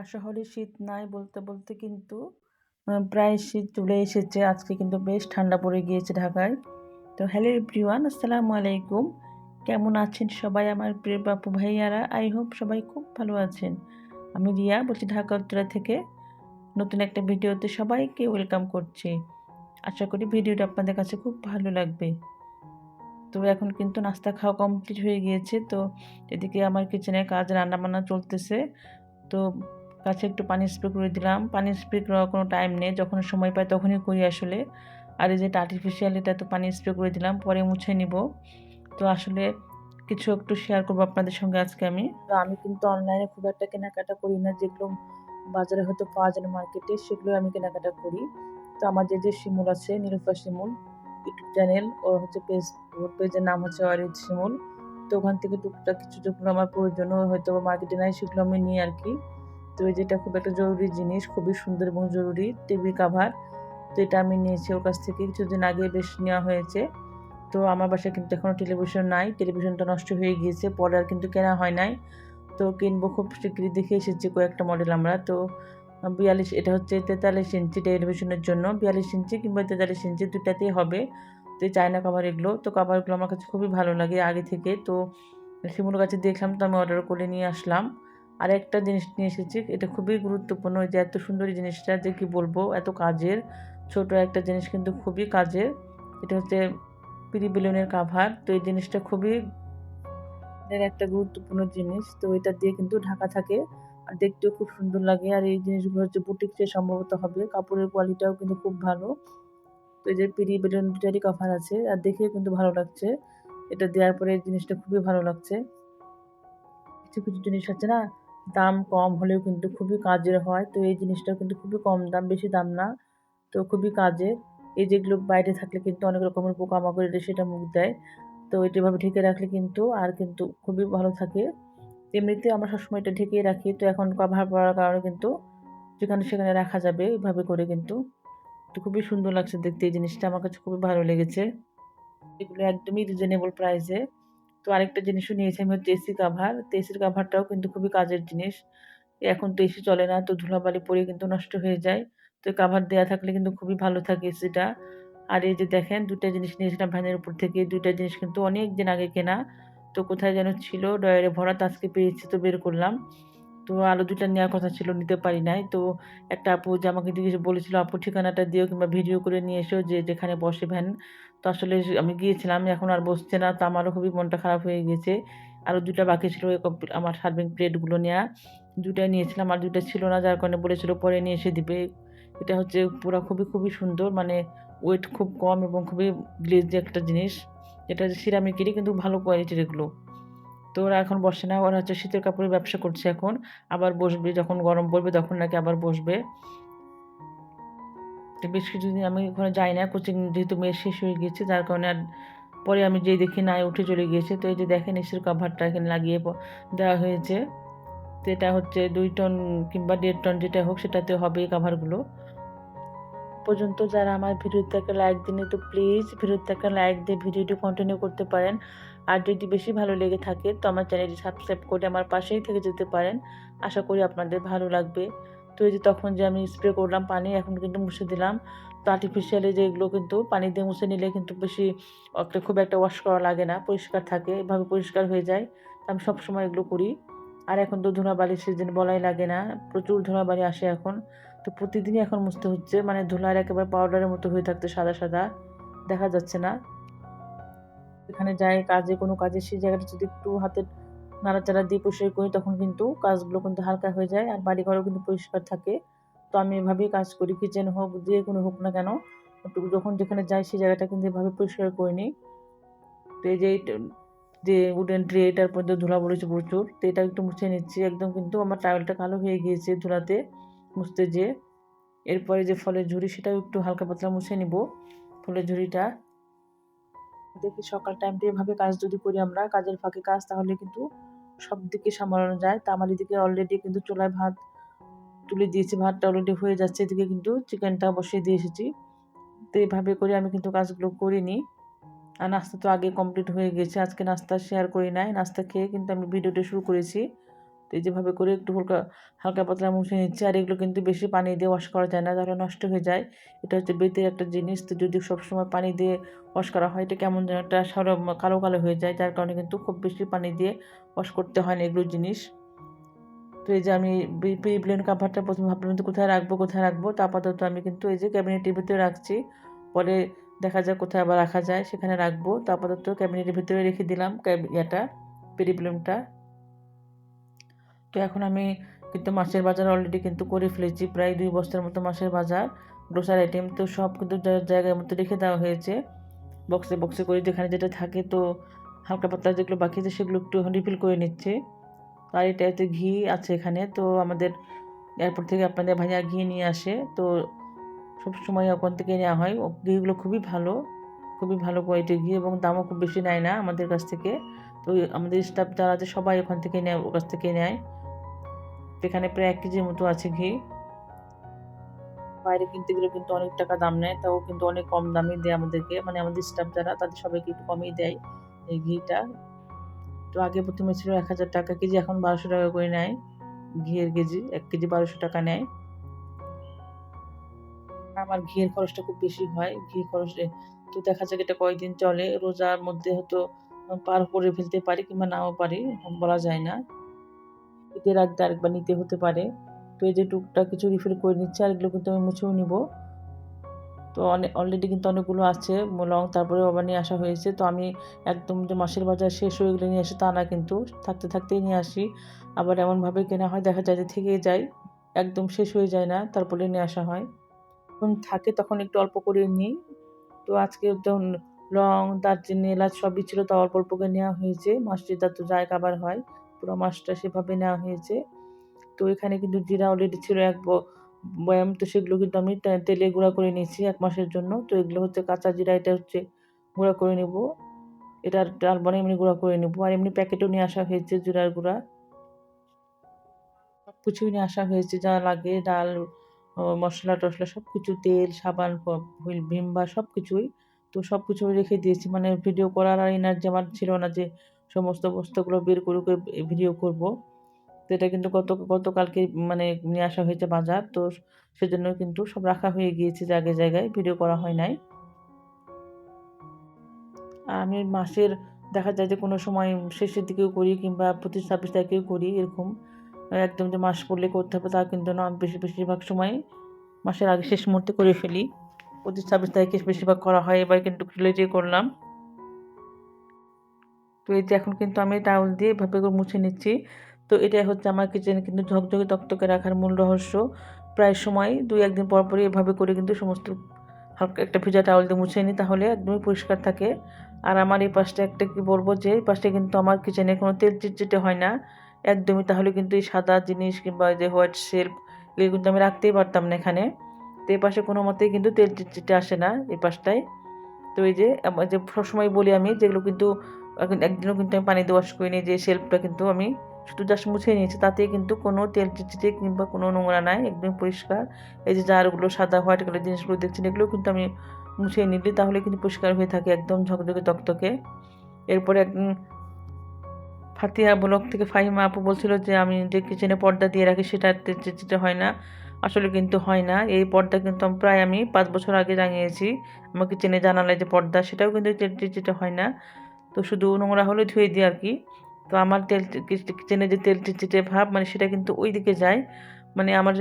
ঢাকা শহরে শীত নাই বলতে বলতে কিন্তু প্রায় শীত চলে এসেছে। আজকে কিন্তু বেশ ঠান্ডা পড়ে গিয়েছে ঢাকায়। তো হ্যালো এভরিওয়ান আসসালামু আলাইকুম। কেমন আছেন সবাই আমার প্রিয় বাপু ভাইয়ারা? আই হোপ সবাই খুব ভালো আছেন। আমি রিয়া বলছি ঢাকা উত্তরা থেকে। নতুন একটা ভিডিওতে সবাইকে ওয়েলকাম করছি। আশা করি ভিডিওটা আপনাদের কাছে খুব ভালো লাগবে। তো এখন কিন্তু নাস্তা খাওয়া কমপ্লিট হয়ে গিয়েছে। তো এদিকে আমার কিচেনে কাজ রান্না বান্না চলতেছে। তো গাছে একটু পানি স্প্রে করে দিলাম। পানি স্প্রে করার কোনো টাইম নেই, যখন সময় পাই তখনই করি আসলে। আর এই যে আর্টিফিশিয়াল এটা তো পানি স্প্রে করে দিলাম, পরে মুছে নিব। তো আসলে কিছু একটু শেয়ার করব আপনাদের সঙ্গে আজকে আমি। তো আমি কিন্তু অনলাইনে খুব একটা কেনাকাটা করি না, যেগুলো বাজারে হয়তো পাওয়া যায় মার্কেটে সেগুলো আমি কেনাকাটা করি। তো আমার যে যে শিমুল আছে, নিরুফা শিমুল ইউটিউব চ্যানেল ও হচ্ছে পেজ পেজের নাম হচ্ছে অরিত শিমুল। তো ওখান থেকে টুকটাক কিছু যেগুলো আমার প্রয়োজন হয়তো মার্কেটে নাই, সেগুলো আমি নিই আর কি। তো এই যেটা খুব একটা জরুরি জিনিস, খুবই সুন্দর এবং জরুরি টিভি কাভার তো এটা আমি নিয়েছি ওর কাছ থেকে, কিছুদিন আগে বেশ নেওয়া হয়েছে। তো আমার বাসায় কিন্তু এখনও টেলিভিশন নাই টেলিভিশনটা নষ্ট হয়ে গিয়েছে, পরে আর কিন্তু কেনা হয় নাই। তো কিনবো খুব শীঘ্রই দেখে এসেছি কয়েকটা মডেল আমরা। তো বিয়াল্লিশ, এটা হচ্ছে তেতাল্লিশ ইঞ্চি টেলিভিশনের জন্য। বিয়াল্লিশ ইঞ্চি কিংবা তেতাল্লিশ ইঞ্চি দুটাতেই হবে। তো চায়না কাভার এগুলো, তো কাভারগুলো আমার কাছে খুবই ভালো লাগে আগে থেকে। তো শিমুর কাছে দেখলাম, তো আমি অর্ডার করে নিয়ে আসলাম। আর একটা জিনিস নিয়ে এসেছি, এটা খুবই গুরুত্বপূর্ণ যে এত সুন্দর জিনিসটা যে কি বলব, এত কাজের, ছোট একটা জিনিস কিন্তু খুবই কাজের, এটা হচ্ছে পিরি বেলুনের কাভার তো এই জিনিসটা খুবই এর একটা গুরুত্বপূর্ণ জিনিস, তো এটা দিয়ে কিন্তু ঢাকা থাকে, আর দেখতেও খুব সুন্দর লাগে, আর এই জিনিসগুলো হচ্ছে বুটিক্সে সম্ভবত হবে, কাপড়ের কোয়ালিটিটাও কিন্তু খুব ভালো, তো এই যে পিরি বেলুন দুটারই কাভার আছে, আর দেখেও কিন্তু ভালো লাগছে, এটা দেওয়ার পরে এই জিনিসটা খুবই ভালো লাগছে, কিছু কিছু জিনিস আছে না দাম কম হলেও কিন্তু খুবই কাজের হয়। তো এই জিনিসটা কিন্তু খুবই কম দাম, বেশি দাম না। তো খুবই কাজের এই যেগুলো বাইরে থাকলে কিন্তু অনেক রকমের পোকামাকড় এটা সেটা মুখ দেয়। তো এটা এভাবে ঢেকে রাখলে কিন্তু আর কিন্তু খুবই ভালো থাকে। এমনিতে আমরা সবসময় এটা ঢেকে রাখি। তো এখন কভার পড়ার কারণে কিন্তু যেখানে সেখানে রাখা যাবে এইভাবে করে কিন্তু। তো খুবই সুন্দর লাগছে দেখতে এই জিনিসটা। আমার কাছে খুবই ভালো লেগেছে। এগুলো একদমই রিজনেবল প্রাইসে তো আরেকটা জিনিসও নিয়েছি, আমি হচ্ছে এসি কাভার তো এসির কাভারটাও কিন্তু খুবই কাজের জিনিস। এখন তো এসি চলে না, তো ধুলাবালি পরে কিন্তু নষ্ট হয়ে যায়। তো কাভার দেওয়া থাকলে কিন্তু খুবই ভালো থাকে এসিটা। আর এই যে দেখেন দুটা জিনিস নিয়েছিলাম ভ্যানের উপর থেকে। দুইটা জিনিস কিন্তু অনেক দিন আগে কেনা। তো কোথায় যেন ছিল ডয়ারে ভরা তো আজকে পেয়েছি তো বের করলাম। তো আলো দুটা নেওয়ার কথা ছিল, নিতে পারি নাই। তো একটা আপু যে আমাকে জিজ্ঞেস বলেছিল, আপু ঠিকানাটা দিও কিংবা ভিডিও করে নিয়ে এসো যে যেখানে বসে ভ্যান তো আসলে আমি গিয়েছিলাম, এখন আর বসছে না, তো আমারও খুবই মনটা খারাপ হয়ে গেছে। আরও দুটা বাকি ছিল আমার সার্ভিং প্লেটগুলো নেওয়া দুটাই নিয়েছিলাম, আর দুটা ছিল না, যার কারণে বলেছিল পরে নিয়ে এসে দিবে। এটা হচ্ছে পুরো খুবই খুবই সুন্দর মানে ওয়েট খুব কম এবং খুবই গ্লেজি একটা জিনিস। এটা সিরামিকেরই কিন্তু ভালো কোয়ালিটির এগুলো। তো ওরা এখন বসে না, ওরা হচ্ছে শীতের কাপড়ের ব্যবসা করছে এখন। আবার বসবে, যখন গরম পড়বে তখন নাকি আবার বসবে। তো বেশ কিছুদিন আমি ওখানে যাই না, কোচিং যেহেতু মেয়ে শেষ হয়ে গিয়েছে যার কারণে আর পরে আমি যেই দেখি না, উঠে চলে গিয়েছে। তো এই যে দেখেন, এসির কাভারটা এখানে লাগিয়ে দেওয়া হয়েছে। তো এটা হচ্ছে দুই টন কিংবা দেড় টন যেটা হোক, সেটাতে হবে এই কাভারগুলো পর্যন্ত যারা আমার ভিডিওটাকে লাইক দিনে তো প্লিজ ভিডিওটাকে লাইক দিয়ে ভিডিওটি কন্টিনিউ করতে পারেন। আর যদি বেশি ভালো লেগে থাকে, তো আমার চ্যানেলটি সাবস্ক্রাইব করে আমার পাশেই থেকে যেতে পারেন। আশা করি আপনাদের ভালো লাগবে। তো এই যে তখন যে আমি স্প্রে করলাম পানি এখন কিন্তু মুছে দিলাম। তো আর্টিফিশিয়ালি যেগুলো কিন্তু পানি দিয়ে মুছে নিলে কিন্তু বেশি খুব একটা ওয়াশ করা লাগে না, পরিষ্কার থাকে, এভাবে পরিষ্কার হয়ে যায়। আমি সবসময় এগুলো করি। আর এখন তো ধুলাবালির সিজন বলাই লাগে না, প্রচুর ধুলাবালি আসে এখন। তো প্রতিদিনই এখন মুছতে হচ্ছে মানে ধুলার একেবারে পাউডারের মতো হয়ে থাকতে সাদা সাদা, দেখা যাচ্ছে না। এখানে যাই, কাজে কোনো কাজে সেই জায়গাটা যদি একটু হাতে নাড়াচাড়া দিয়ে পরিষ্কার করি, তখন কিন্তু কাজগুলো কিন্তু হালকা হয়ে যায় আর বাড়ি ঘরও কিন্তু পরিষ্কার থাকে। তো আমি এভাবেই কাজ করি কিচেন হোক, যে কোনো হোক না কেন। যখন যেখানে যাই সেই জায়গাটা কিন্তু এভাবে পরিষ্কার করে নিই। তো এই যে যে উডেন ট্রে এটার মধ্যে ধুলা পড়েছে প্রচুর, তো এটা একটু মুছে নিচ্ছি। একদম কিন্তু আমার টাওয়েলটা কালো হয়ে গিয়েছে ধুলাতে, মুছতে যে। এরপরে যে ফলের ঝুড়ি, সেটাও একটু হালকা পাতলা মুছে নিব ফলের ঝুড়িটা। দেখি সকাল টাইমটা এভাবে কাজ যদি করি আমরা, কাজের ফাঁকে কাজ, তাহলে কিন্তু সব দিকে সামলানো যায়। তা আমার এদিকে অলরেডি কিন্তু চোলায় ভাত তুলে দিয়েছি, ভাতটা অলরেডি হয়ে যাচ্ছে। এদিকে কিন্তু চিকেনটা বসিয়ে দিয়ে এসেছি। তো এইভাবে করে আমি কিন্তু কাজগুলো করিনি। আর নাস্তা তো আগে কমপ্লিট হয়ে গেছে। আজকে নাস্তা শেয়ার করি নাই। নাস্তা খেয়ে কিন্তু আমি ভিডিওটা শুরু করেছি। তো এই যেভাবে করে একটু হালকা হালকা পাতলা মুছে নিচ্ছি আর এগুলো কিন্তু বেশি পানি দিয়ে ওয়াশ করা যায় না, তাহলে নষ্ট হয়ে যায়। এটা হচ্ছে বেতের একটা জিনিস, তো যদি সবসময় পানি দিয়ে ওয়াশ করা হয়, এটা কেমন যেন একটা সারা কালো কালো হয়ে যায়, যার কারণে কিন্তু খুব বেশি পানি দিয়ে ওয়াশ করতে হয় না এগুলো জিনিস। তো এই যে আমি প্লেন কাভারটা প্রথমে ভাবলাম যে কোথায় রাখব কোথায় রাখব, তো আপাতত আমি কিন্তু এই যে ক্যাবিনেটের ভিতরে রাখছি। পরে দেখা যায় কোথায় আবার রাখা যায়, সেখানে রাখব। তো আপাতত ক্যাবিনেটের ভিতরে রেখে দিলাম ইয়েটা পেরিপ্লেমটা তো এখন আমি কিন্তু মাছের বাজার অলরেডি কিন্তু করে ফেলেছি, প্রায় দুই বস্তার মতো মাছের বাজার। গ্রোসার আইটেম তো সব কিন্তু জায়গার মতো রেখে দেওয়া হয়েছে। বক্সে বক্সে করে যেখানে যেটা থাকে তো হালকা পাতলা যেগুলো বাকি আছে সেগুলো একটু রিফিল করে নিচ্ছে। আর এটাতে ঘি আছে এখানে, তো আমাদের এয়ারপোর্ট থেকে আপনাদের ভাইয়া ঘি নিয়ে আসে। তো সব সময় ওখান থেকে নেওয়া হয়। ঘিগুলো খুবই ভালো খুবই ভালো কোয়ালিটির ঘি এবং দামও খুব বেশি নেয় না আমাদের কাছ থেকে। তো আমাদের স্টাফ যারা আছে সবাই ওখান থেকে নেয়, ওর কাছ থেকে নেয়। এখানে প্রায় এক কেজির মতো আছে ঘি। বাইরে কিনতে গেলে কিন্তু অনেক টাকা দাম নেয়, তাও কিন্তু অনেক কম দামে দেয় আমাদেরকে। মানে আমাদের স্টাফ যারা, তাদের সবাইকে একটু কমই দেয় এই ঘিটা। তো আগে প্রথমে ছিল এক হাজার টাকা কেজি, এখন বারোশো টাকা করে নেয় ঘিয়ের কেজি। এক কেজি বারোশো টাকা নেয়। আমার ঘিয়ের খরচটা খুব বেশি হয় ঘি খরচ তো দেখা যাক এটা কয়েকদিন চলে। রোজার মধ্যে হয়তো পার করে ফেলতে পারি কিংবা নাও পারি, বলা যায় না। ঈদের আগে আরেকবার নিতে হতে পারে। তো এই যে টুকটা কিছু রিফিল করে নিচ্ছে, আর এগুলো কিন্তু আমি মুছেও নিব। তো অনেক অলরেডি কিন্তু অনেকগুলো আছে লং তারপরে আবার নিয়ে আসা হয়েছে। তো আমি একদম যে মাসের বাজার শেষ হয়ে গেলে নিয়ে আসি, তা না কিন্তু, থাকতে থাকতেই নিয়ে আসি। আবার এমনভাবে কেনা হয়, দেখা যায় যে থেকে যায়, একদম শেষ হয়ে যায় না, তারপরে নিয়ে আসা হয়। যখন থাকে তখন একটু অল্প করে নিই। তো আজকে যখন লং দারচিনি এলাচ সবই ছিল তো অল্প অল্প করে নেওয়া হয়েছে। মাছটি তো যায় খাবার হয়। পুরো মাছটা সেভাবে নেওয়া হয়েছে। তো এখানে কিন্তু জিরা অলরেডি ছিল এক বয়াম, তো সেগুলো কিন্তু আমি তেলে গুঁড়া করে নিয়েছি এক মাসের জন্য। তো এগুলো হচ্ছে কাঁচা জিরা, এটা হচ্ছে গুঁড়া করে নেব। এটা ডাল বনে এমনি গুঁড়া করে নেব। আর এমনি প্যাকেটও নিয়ে আসা হয়েছে জিরার গুঁড়া। সব কিছুই নিয়ে আসা হয়েছে, যা লাগে, ডাল মশলা টশলা সব কিছু তেল, সাবান ভিমবা সব কিছুই তো সব কিছু রেখে দিয়েছি। মানে ভিডিও করার আর এনার্জি আমার ছিল না যে সমস্ত বস্তুগুলো বের করে ভিডিও করব। তো এটা কিন্তু গত, গতকালকে মানে নিয়ে আসা হয়েছে বাজার। তো সেজন্য কিন্তু সব রাখা হয়ে গিয়েছে জায়গায় জায়গায় ভিডিও করা হয় নাই। আমি মাসের দেখা যায় যে কোনো সময় শেষের দিকেও করি কিংবা পঁচিশ ছাব্বিশ তারিখেও করি এরকম। একদম যে মাস পড়লে করতে হবে তা কিন্তু না। বেশি, বেশিরভাগ সময় মাসের আগে শেষ মুহূর্তে করে ফেলি। পঁচিশ ছাব্বিশ তারিখে বেশিরভাগ করা হয়। এবার কিন্তু লেটে করলাম। তো এই যে এখন কিন্তু আমি টাউল দিয়ে এভাবে করে মুছে নিচ্ছি। তো এটাই হচ্ছে আমার কিচেনে কিন্তু ঝকঝকে তক্তকে রাখার মূল রহস্য। প্রায় সময় দুই, একদিন পর পরই এভাবে করে কিন্তু সমস্ত হালকা একটা ভেজা টাউল দিয়ে মুছে নিই তাহলে একদমই পরিষ্কার থাকে। আর আমার এই পাশটা একটা কি বলব যে, এই পাশটা কিন্তু আমার কিচেনে কোনো তেল চিটচিটে হয় না। একদমই তাহলে কিন্তু এই সাদা জিনিস কিংবা যে হোয়াইট সেলফ এগুলো কিন্তু আমি রাখতেই পারতাম না এখানে। তো এই পাশে কোনো মতেই কিন্তু তেল চিটচিটে আসে না এই পাশটায়। তো এই যে যে সবসময় বলি আমি যেগুলো কিন্তু একদিনও কিন্তু আমি পানি দিয়ে ওয়াশ করিনি, যে শেল্ফটা কিন্তু আমি শুধু জাস্ট মুছে নিয়েছি তাতে কিন্তু কোনো তেল চিটচিটে কিংবা কোনো নোংরা নাই একদম পরিষ্কার। এই যে জারগুলো সাদা হোয়াইট কালার জিনিসগুলো দেখছেন, এগুলো কিন্তু আমি মুছে নিলি তাহলে কিন্তু পরিষ্কার হয়ে থাকে, একদম ঝকঝকে তকতকে। এরপরে একদিন ফাতিয়া ব্লক থেকে ফাহিমা আপু বলছিল যে আমি যে কিচেনে পর্দা দিয়ে রাখি সেটা চিটচিটে হয় না, আসলে কিন্তু হয় না। এই পর্দা কিন্তু প্রায় আমি পাঁচ বছর আগে জানিয়েছি, আমার কিচেনে জানালে যে পর্দা সেটাও কিন্তু চিটচিটে হয় না। তো শুধু নোংরা হলে ধুয়ে দিই আর কি। তো আমার তেল কিচেনে যে তেল চিটচিটে ভাব মানে সেটা কিন্তু ওই দিকে যায়। মানে আমার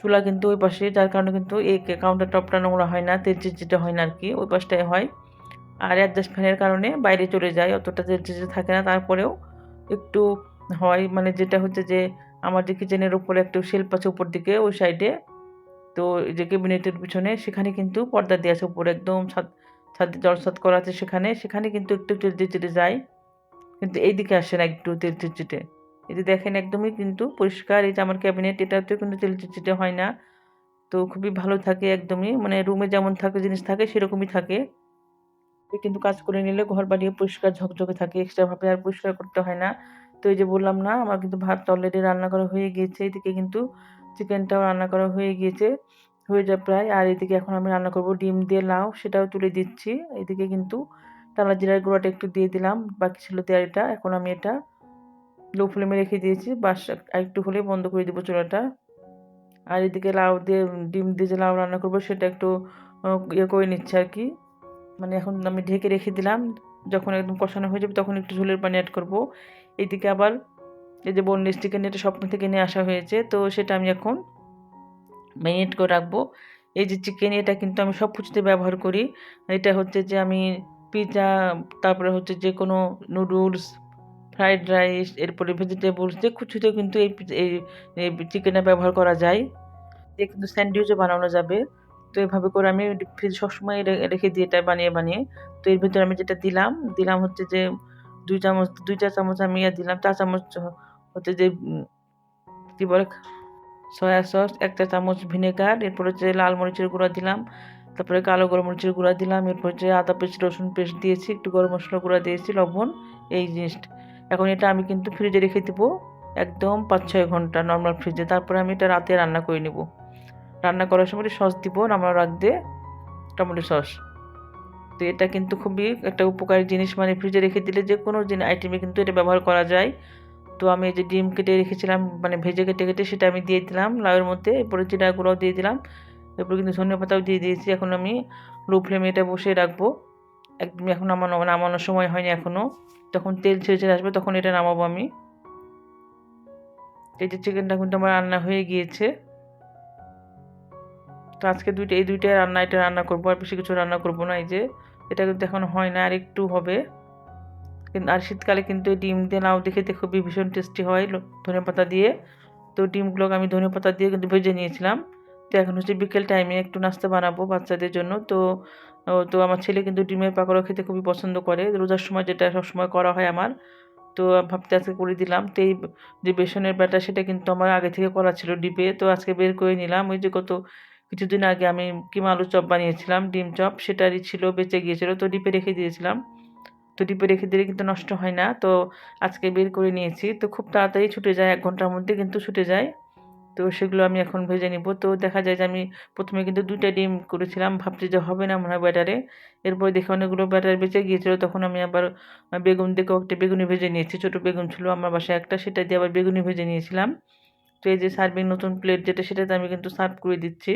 চুলা কিন্তু ওই পাশে, যার কারণে কিন্তু এই কাউন্টার টপটা নোংরা হয় না, তেল চিটচিটে হয় না আর কি, ওই পাশটায় হয়। আর অ্যাডজাস্ট ফ্যানের কারণে বাইরে চলে যায়, অতটা তেল চিটচিটে থাকে না। তারপরেও একটু হয় মানে যেটা হচ্ছে যে আমার যে কিচেনের উপরে একটু শেল্প আছে উপর দিকে, ওই সাইডে তো যে ক্যাবিনেটের পিছনে, সেখানে কিন্তু পর্দা দিয়ে আছে উপরে, একদম ছাদ ছাদে জলসাদ করা আছে সেখানে সেখানে কিন্তু একটু চিটচিটে যায়। কিন্তু এই দিকে আসে না একটু চিটচিটে এই যে দেখেন একদমই কিন্তু পরিষ্কার, এই যে আমার ক্যাবিনেট, এটাতেও কিন্তু চিটচিটে হয় না। তো খুবই ভালো থাকে একদমই মানে রুমে যেমন থাকে, জিনিস থাকে, সেরকমই থাকে। কিন্তু কাজ করে নিলে ঘর বাড়িয়ে পরিষ্কার, ঝকঝকে থাকে এক্সট্রাভাবে আর পরিষ্কার করতে হয় না। তো এই যে বললাম না, আমার কিন্তু ভাত অলরেডি রান্না করা হয়ে গিয়েছে, এদিকে কিন্তু চিকেনটাও রান্না করা হয়ে গিয়েছে। হয়ে যায় প্রায়। আর এদিকে এখন আমি রান্না করব ডিম দিয়ে লাউ, সেটাও তুলে দিচ্ছি। এদিকে কিন্তু টালা জিরার গুঁড়াটা একটু দিয়ে দিলাম, বাকি ছিল দেয়ারিটা এখন আমি এটা লো ফ্লেমে রেখে দিয়েছি, বাস একটু হলে বন্ধ করে দেবো চুলাটা। আর এদিকে লাউ দিয়ে, ডিম দিয়ে যে লাউ রান্না করব সেটা একটু ইয়ে করে নিচ্ছে আর কি। মানে এখন আমি ঢেকে রেখে দিলাম, যখন একদম কষানো হয়ে যাবে তখন একটু ঝোলের পানি অ্যাড করব। এইদিকে আবার এই যে বোনলেস চিকেন এটা স্বপ্ন থেকে নিয়ে আসা হয়েছে, তো সেটা আমি এখন ম্যারিনেট করে রাখব। এই যে চিকেন, এটা কিন্তু আমি সব কিছুতে ব্যবহার করি। এটা হচ্ছে যে আমি পিৎজা তারপরে হচ্ছে যে কোনো নুডলস, ফ্রাইড রাইস, এরপরে ভেজিটেবলস, যে কিছুতেও কিন্তু এই এই চিকেনটা ব্যবহার করা যায়। দিয়ে কিন্তু স্যান্ডউইচও বানানো যাবে। তো এভাবে করে আমি ফ্রিজ সবসময় রেখে দিই এটা বানিয়ে বানিয়ে। তো এর ভিতরে আমি যেটা দিলাম দিলাম হচ্ছে যে দুই চামচ, দুই চা চামচ আমি দিলাম। চা চামচ হচ্ছে যে কী বলে সয়া সস, একটা চামচ ভিনেগার, এরপর হচ্ছে লাল মরিচের গুঁড়া দিলাম, তারপরে কালো গরম মরিচের গুঁড়া দিলাম, এরপর হচ্ছে আদা পেস্ট, রসুন পেস্ট দিয়েছি, একটু গরম মশলা গুঁড়া দিয়েছি, লবণ, এই জিনিসটা। এখন এটা আমি কিন্তু ফ্রিজে রেখে দেবো, একদম পাঁচ ছয় ঘণ্টা নর্মাল ফ্রিজে তারপরে আমি এটা রাতে রান্না করে নেব। রান্না করার সময় সস দিব রান্না রাখতে টমেটো সস। তো এটা কিন্তু খুবই একটা উপকারী জিনিস মানে ফ্রিজে রেখে দিলে যে কোনো আইটেমে কিন্তু এটা ব্যবহার করা যায়। তো আমি যে ডিম কেটে রেখেছিলাম মানে ভেজে কেটে কেটে সেটা আমি দিয়ে দিলাম, লাউয়ের মধ্যে, এরপরে জিরা গুঁড়াও দিয়ে দিলাম, এরপরে কিন্তু ধনিয়া পাতাও দিয়ে দিয়েছি, এখন আমি লো ফ্লেমে এটা বসিয়ে রাখব। একদম এখন নামানো, নামানোর সময় হয়নি এখনও যখন তেল ছেড়ে ছেড়ে আসবে তখন এটা নামাবো আমি। এই যে চিকেনটা কিন্তু আমার রান্না হয়ে গিয়েছে। তো আজকে দুইটা, এই দুইটা রান্না, এটা রান্না করব, আর বেশি কিছু রান্না করব না, এই যে, এটা কিন্তু এখন হয় না, আর একটু হবে। আর শীতকালে কিন্তু ডিম দিয়ে নাও দেখে খুবই ভীষণ টেস্টি হয় ধনে পাতা দিয়ে। তো ডিমগুলোকে আমি ধনে পাতা দিয়ে কিন্তু ভেজে নিয়েছিলাম। তো এখন হচ্ছে বিকেল টাইমে একটু নাস্তা বানাবো বাচ্চাদের জন্য। তো তো আমার ছেলে কিন্তু ডিমের পাকোড়া খেতে খুবই পছন্দ করে। রোজার সময় যেটা সবসময় করা হয় আমার। তো ভাবতে আজকে করে দিলাম। তো এই যে বেসনের ব্যাটা সেটা কিন্তু আমার আগে থেকে করা ছিল ডিপে। তো আজকে বের করে নিলাম। ওই যে কত কিছুদিন আগে আমি কিমা আলু চপ বানিয়েছিলাম, ডিম চপ। সেটারই ছিল, বেঁচে গিয়েছিল। তো ডিপে রেখে দিয়েছিলাম। তো ডিপে রেখে দিলে কিন্তু নষ্ট হয় না। তো আজকে বের করে নিয়েছি। তো খুব তাড়াতাড়ি ছুটে যায়, এক ঘণ্টার মধ্যে কিন্তু ছুটে যায়। তো সেগুলো আমি এখন ভেজে নিব। তো দেখা যায় যে আমি প্রথমে কিন্তু দুইটা ডিম করেছিলাম। ভাবছি যে হবে না, মনে হয় ব্যাটারে। এরপরে দেখে অনেকগুলো ব্যাটার বেঁচে গিয়েছিল। তখন আমি আবার বেগুন দেখেও একটা বেগুনি ভেজে নিয়েছি। ছোটো বেগুন ছিল আমার বাসায় একটা, সেটা দিয়ে আবার বেগুনি ভেজে নিয়েছিলাম। তো এই যে সার্ভিং নতুন প্লেট যেটা, সেটাতে আমি কিন্তু সার্ভ করে দিচ্ছি।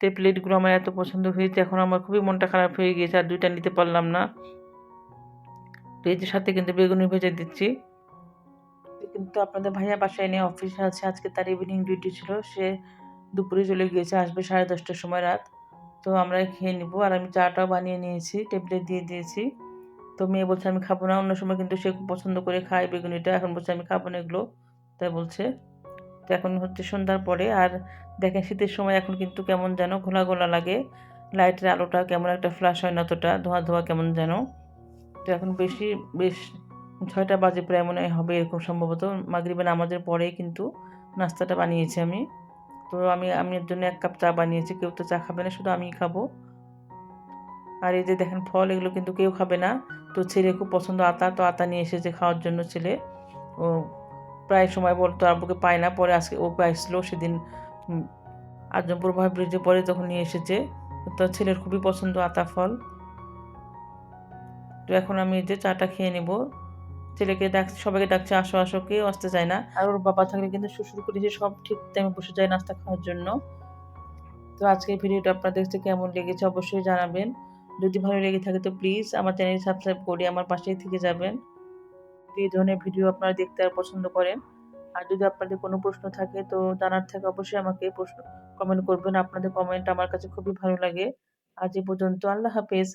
তো প্লেটগুলো আমার এত পছন্দ হয়েছে, এখন আমার খুবই মনটা খারাপ হয়ে গিয়েছে। আর দুইটা নিতে পারলাম না। যে সাথে কিন্তু বেগুনি ভেজে দিচ্ছি। কিন্তু আপনাদের ভাইয়া বাসায় নিয়ে অফিসে আছে, আজকে তার ইভিনিং ডিউটি ছিল, সে দুপুরে চলে গিয়েছে, আসবে সাড়ে দশটার সময় রাত। তো আমরা খেয়ে নিবো, আর আমি চাটাও বানিয়ে নিয়েছি টেবিলে দিয়ে দিয়েছি। তো মেয়ে বলছে, আমি খাব না। অন্য সময় কিন্তু সে খুব পছন্দ করে খায় বেগুনিটা, এখন বলছে, আমি খাব না এগুলো। তাই বলছে। তো এখন হচ্ছে সন্ধ্যার পরে, আর দেখেন শীতের সময় এখন কিন্তু কেমন যেন ঘোলা ঘোলা লাগে। লাইটের আলোটা কেমন একটা ফ্ল্যাশ হয় না অতটা, ধোয়া ধোয়া কেমন যেন। এখন বেশি, বেশ ছয়টা বাজে প্রায় মনে হবে এরকম সম্ভবত। মাগরিবের নামাজের পরেই কিন্তু নাস্তাটা বানিয়েছি আমি। তো আমি আমি এর জন্য এক কাপ চা বানিয়েছি। কেউ তো চা খাবে না, শুধু আমিই খাব। আর এই যে দেখেন ফল, এগুলো কিন্তু কেউ খাবে না। তো ছেলে খুব পছন্দ আতা, তো আতা নিয়ে এসেছে খাওয়ার জন্য ছেলে। ও প্রায় সময় বলতো আব্বুকে পায় না, পরে আজকে ও পাইছিল, সেদিন আজমপুর ভাই ব্রিজে পরে তখন নিয়ে এসেছে। তো ছেলের খুবই পছন্দ আতা ফল। তো এখন আমি যে চাটা খেয়ে নেব। ছেলেকে ডাকছে, সবাইকে ডাকছে, আসো আসো, কেউ আসতে চায় না। আর ওর বাবা থাকলে কিন্তু শ্বশুর করেছে সব ঠিক টাইমে বসে যায় নাস্তা খাওয়ার জন্য। তো আজকের ভিডিওটা আপনাদের কাছে কেমন লেগেছে অবশ্যই জানাবেন। যদি ভালো লেগে থাকে তো প্লিজ আমার চ্যানেল সাবস্ক্রাইব করে আমার পাশেই থেকে যাবেন। এই ধরনের ভিডিও আপনারা দেখতে আর পছন্দ করেন। আর যদি আপনাদের কোনো প্রশ্ন থাকে তো জানার থাকে অবশ্যই আমাকে প্রশ্ন কমেন্ট করবেন। আপনাদের কমেন্ট আমার কাছে খুবই ভালো লাগে। আজ এ পর্যন্ত, আল্লাহ হাফেজ।